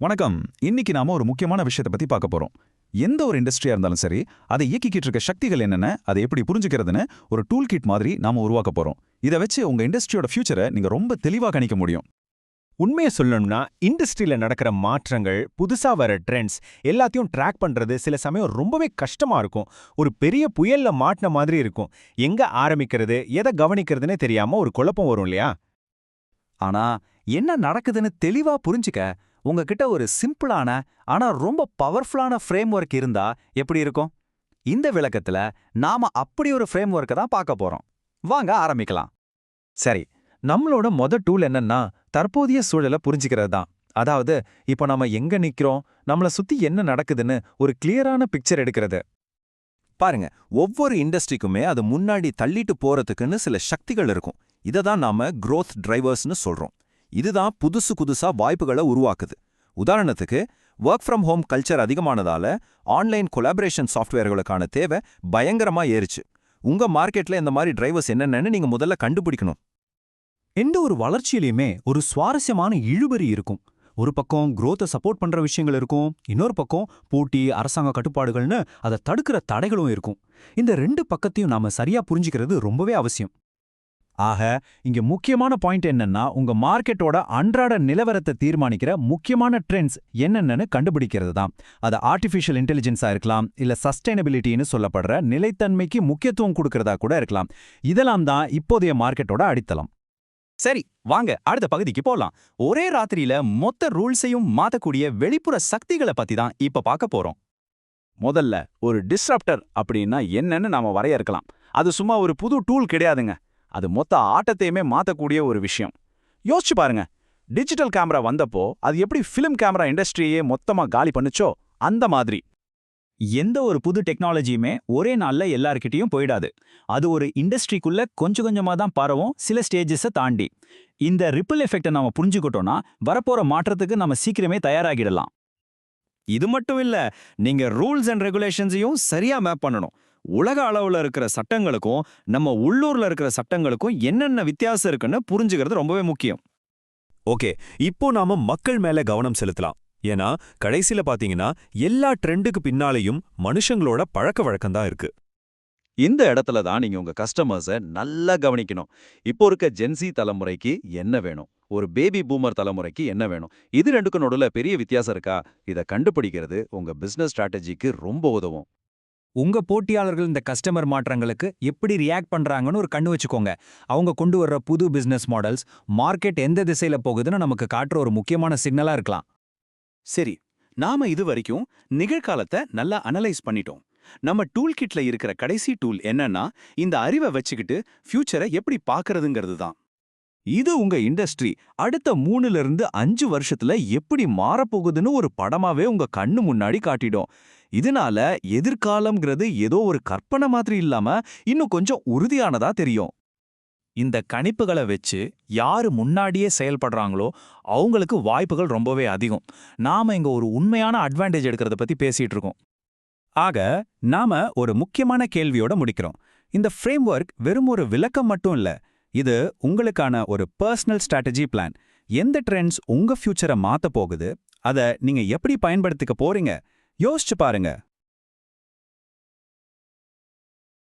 வணக்கம். இன்னைக்கு நாம ஒரு முக்கியமான விஷயத்தை பத்தி பார்க்க போறோம். எந்த ஒரு இண்டஸ்ட்ரியா இருந்தாலும் சரி அதை இயக்கிக்கிட்டு இருக்க சக்திகள் என்னென்ன அதை எப்படி புரிஞ்சுக்கிறதுன்னு ஒரு டூல் கிட் மாதிரி நாம உருவாக்க போறோம். இதை வச்சு உங்க இண்டஸ்ட்ரியோட ஃபியூச்சரை நீங்க ரொம்ப தெளிவா கணிக்க முடியும். உண்மையை சொல்லணும்னா இண்டஸ்ட்ரியில நடக்கிற மாற்றங்கள் புதுசா வர ட்ரெண்ட்ஸ் எல்லாத்தையும் ட்ராக் பண்றது சில சமயம் ரொம்பவே கஷ்டமா இருக்கும். ஒரு பெரிய புயல்ல மாட்டின மாதிரி இருக்கும். எங்க ஆரம்பிக்கிறது எதை கவனிக்கிறதுனே தெரியாம ஒரு குழப்பம் வரும் இல்லையா? ஆனா என்ன நடக்குதுன்னு தெளிவா புரிஞ்சுக்க உங்ககிட்ட ஒரு சிம்பிளான ஆனா ரொம்ப பவர்ஃபுல்லான ஃப்ரேம் ஒர்க் இருந்தா எப்படி இருக்கும்? இந்த விளக்கத்துல நாம அப்படி ஒரு ஃப்ரேம் ஒர்க்கை தான் பார்க்க போறோம். வாங்க ஆரம்பிக்கலாம். சரி நம்மளோட மொத டூல் என்னன்னா தற்போதைய சூழலை புரிஞ்சுக்கிறது தான். அதாவது இப்போ நம்ம எங்க நிக்கிறோம்? நம்மள சுத்தி என்ன நடக்குதுன்னு ஒரு கிளியரான பிக்சர் எடுக்கிறது. பாருங்க ஒவ்வொரு இண்டஸ்ட்ரிக்குமே அது முன்னாடி தள்ளிட்டு போறதுக்குன்னு சில சக்திகள் இருக்கும். இதை தான் நாம குரோத் டிரைவர்ஸ்னு சொல்றோம். இதுதான் புதுசு புதுசா வாய்ப்புகளை உருவாக்குது. உதாரணத்துக்கு ஒர்க் ஃப்ரம் ஹோம் கல்ச்சர் அதிகமானதால ஆன்லைன் கொலாபரேஷன் சாஃப்ட்வேர்களுக்கான தேவை பயங்கரமா ஏறிச்சு. உங்க மார்க்கெட்ல இந்த மாதிரி டிரைவர்ஸ் என்னென்னு நீங்க முதல்ல கண்டுபிடிக்கணும். எந்த ஒரு வளர்ச்சியிலையுமே ஒரு சுவாரஸ்யமான இழுபறி இருக்கும். ஒரு பக்கம் குரோத்தை சப்போர்ட் பண்ற விஷயங்கள் இருக்கும் இன்னொரு பக்கம் போட்டி அரசாங்க கட்டுப்பாடுகள்னு அதை தடுக்கிற தடைகளும் இருக்கும். இந்த ரெண்டு பக்கத்தையும் நாம சரியா புரிஞ்சுக்கிறது ரொம்பவே அவசியம். ஆக இங்க முக்கியமான பாயிண்ட் என்னன்னா உங்க மார்க்கெட்டோட அன்றாட நிலவரத்தை தீர்மானிக்கிற முக்கியமான ட்ரெண்ட்ஸ் என்னென்னு கண்டுபிடிக்கிறது தான் அது ஆர்டிஃபிஷியல் இன்டெலிஜென்ஸா இருக்கலாம் இல்ல சஸ்டைனபிலிட்டின்னு சொல்லப்படுற நிலைத்தன்மைக்கு முக்கியத்துவம் கொடுக்கறதா கூட இருக்கலாம். இதெல்லாம் தான் இப்போதைய மார்க்கெட்டோட அடித்தளம். சரி வாங்க அடுத்த பகுதிக்கு போலாம். ஒரே ராத்திரியில மொத்த ரூல்ஸையும் மாத்தக்கூடிய வெளிப்புற சக்திகளை பத்தி தான் இப்ப பார்க்க போறோம். முதல்ல ஒரு டிஸ்ரப்டர் அப்படின்னா என்னன்னு நாம வரையறுக்கலாம். அது சும்மா ஒரு புது டூல் கிடையாதுங்க. அது மொத்த ஆட்டத்தையுமே மாத்தக்கூடிய ஒரு விஷயம். யோசிச்சு பாருங்க டிஜிட்டல் கேமரா வந்தப்போ அது எப்படி ஃபிலிம் கேமரா இண்டஸ்ட்ரியே மொத்தமா காலி பண்ணுச்சோ அந்த மாதிரி. எந்த ஒரு புது டெக்னாலஜியுமே ஒரே நாள்ல எல்லார்கிட்டையும் போயிடாது. அது ஒரு இண்டஸ்ட்ரிக்குள்ள கொஞ்சம் கொஞ்சமா தான் பரவும் சில ஸ்டேஜஸை தாண்டி. இந்த ரிப்பிள் எஃபெக்டை நாம புரிஞ்சுக்கிட்டோம்னா வரப்போற மாற்றத்துக்கு நம்ம சீக்கிரமே தயாராகிடலாம். இது மட்டும் இல்ல நீங்க ரூல்ஸ் அண்ட் ரெகுலேஷன்ஸையும் சரியா மேப் பண்ணணும். உலக அளவுல இருக்கிற சட்டங்களுக்கும் நம்ம உள்ளூர்ல இருக்கிற சட்டங்களுக்கும் என்னென்ன வித்தியாசம் இருக்குன்னு புரிஞ்சுக்கிறது ரொம்பவே முக்கியம். ஓகே இப்போ நாம மக்கள் மேல கவனம் செலுத்தலாம். ஏன்னா கடைசில பாத்தீங்கன்னா எல்லா ட்ரெண்டுக்கு பின்னாலேயும் மனுஷங்களோட பழக்க வழக்கம் தான் இருக்கு. இந்த இடத்துல தான் நீங்க உங்க கஸ்டமர்ஸை நல்லா கவனிக்கணும். இப்போ இருக்க ஜென்சி தலைமுறைக்கு என்ன வேணும்? ஒரு பேபி பூமர் தலைமுறைக்கு என்ன வேணும்? இது ரெண்டுக்கும் நடுவுல பெரிய வித்தியாசம் இருக்கா? இதை கண்டுபிடிக்கிறது உங்க பிசினஸ் ஸ்ட்ராட்டஜிக்கு ரொம்ப உதவும். உங்க போட்டியாளர்கள் இந்த கஸ்டமர் மாற்றங்களுக்கு எப்படி ரியாக்ட் பண்றாங்கன்னு ஒரு கண்ணு வச்சுக்கோங்க. அவங்க கொண்டு வர்ற புது பிசினஸ் மாடல்ஸ் மார்க்கெட் எந்த திசையில போகுதுன்னு நமக்கு காட்டுற ஒரு முக்கியமான சிக்னலா இருக்கலாம். சரி நாம இது வரைக்கும் நிகழ்காலத்தை நல்லா அனலைஸ் பண்ணிட்டோம். நம்ம டூல் கிட்ல இருக்கிற கடைசி டூல் என்னன்னா இந்த அறிவை வச்சுக்கிட்டு ஃபியூச்சரை எப்படி பாக்குறதுங்கிறது தான். இது உங்க இண்டஸ்ட்ரி அடுத்த மூணுல இருந்து அஞ்சு வருஷத்துல எப்படி மாறப்போகுதுன்னு ஒரு படமாவே உங்க கண்ணு முன்னாடி காட்டிடும். இதனால எதிர்காலம்ங்கிறது ஏதோ ஒரு கற்பனை மாதிரி இல்லாம இன்னும் கொஞ்சம் உறுதியானதா தெரியும். இந்த கணிப்புகளை வச்சு யாரு முன்னாடியே செயல்படுறாங்களோ அவங்களுக்கு வாய்ப்புகள் ரொம்பவே அதிகம். நாம இங்க ஒரு உண்மையான அட்வான்டேஜ் எடுக்கிறத பத்தி பேசிட்டு இருக்கோம். ஆக நாம ஒரு முக்கியமான கேள்வியோட முடிக்கிறோம். இந்த ஃப்ரேம்ஒர்க் வெறும் ஒரு விளக்கம் மட்டும் இல்ல இது உங்களுக்கான ஒரு பர்சனல் ஸ்ட்ராட்டஜி பிளான் எந்த ட்ரெண்ட்ஸ் உங்க ஃபியூச்சரை மாத்த போகுது அத நீங்க எப்படி பயன்படுத்திக்க போறீங்க யோசிச்சு பாருங்க.